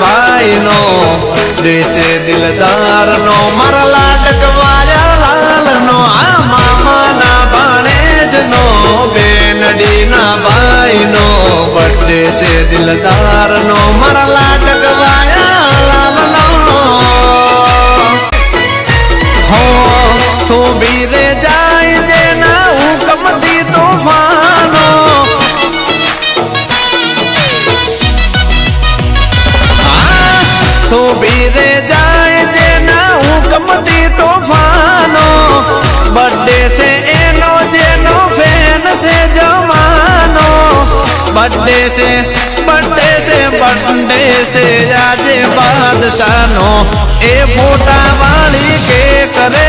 ભાઈનો દેશે દિલદારનો, મારા લાડક વાયા લાલનો, આ મામાના ભાણેજનો બેનડીના ભાઈનો બર્થડે છે દિલદારનો, મારા તું બીરે જાય જેના હુકમથી તોફાનો. બર્થડે છે એનો, જેનો ફેન છે જમાનો બર્થડે છે બર્થડે છે બર્થડે છે આજે બાદશાહનો. એ ફોટા વાળી કે કરે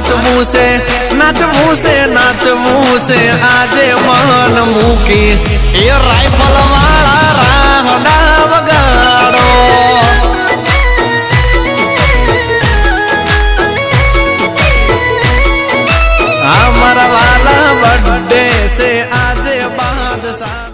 नाच से नाच से नाच से, आजे मन मुके। ये राइफल वाला राहडा वगाड़ो। हमारा वाला बर्थडे से आजे बाद सा